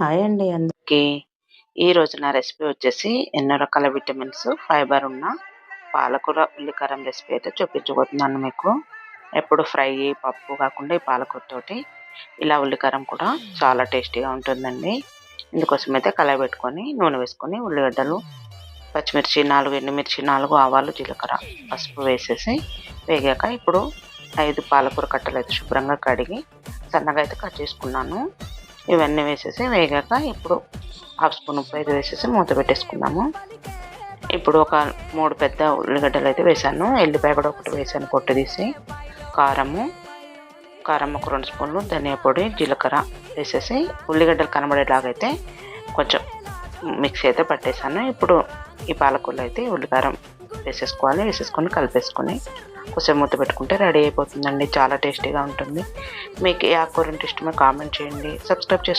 Hi అండి అందుకే ఈరోజు నా రెసిపీ వచ్చేసి ఎన్నో రకాల విటమిన్స్ ఫైబర్ ఉన్న పాలకూర ఉల్లికారం రెసిపీ అయితే చూపించబోతున్నాను మీకు. ఎప్పుడు ఫ్రై పప్పు కాకుండా ఈ పాలకూర తోటి ఇలా ఉల్లికారం కూడా చాలా టేస్టీగా ఉంటుందండి. ఇందుకోసం అయితే కళాయి పెట్టుకొని నూనె వేసుకొని ఉల్లిగడ్డలు పచ్చిమిర్చి నాలుగు ఎండుమిర్చి నాలుగు ఆవాలు జీలకర్ర పసుపు వేసేసి వేగాక ఇప్పుడు ఐదు పాలకూర కట్టలు అయితే శుభ్రంగా కడిగి సన్నగా అయితే కట్ చేసుకున్నాను. ఇవన్నీ వేసేసి వేగాక ఇప్పుడు హాఫ్ స్పూన్ ఉప్పు అయితే వేసేసి మూత పెట్టేసుకుందాము. ఇప్పుడు ఒక మూడు పెద్ద ఉల్లిగడ్డలు అయితే వేసాను. ఎల్లిపాయ కూడా ఒకటి వేసాను పొట్టు తీసి. కారము కారం ఒక రెండు స్పూన్లు ధనియా పొడి జీలకర్ర వేసేసి ఉల్లిగడ్డలు కనబడేలాగైతే కొంచెం మిక్సీ అయితే పట్టేసాను. ఇప్పుడు ఈ పాలకూరలో అయితే ఉల్లికారం వేసేసుకోవాలి వేసేసుకొని కలిపేసుకొని కొంచెం మూత పెట్టుకుంటే రెడీ అయిపోతుందండి. చాలా టేస్టీగా ఉంటుంది. మీకు ఏ ఆకుకూర అంటే ఇష్టమో కామెంట్ చేయండి. సబ్స్క్రైబ్ చేసుకోండి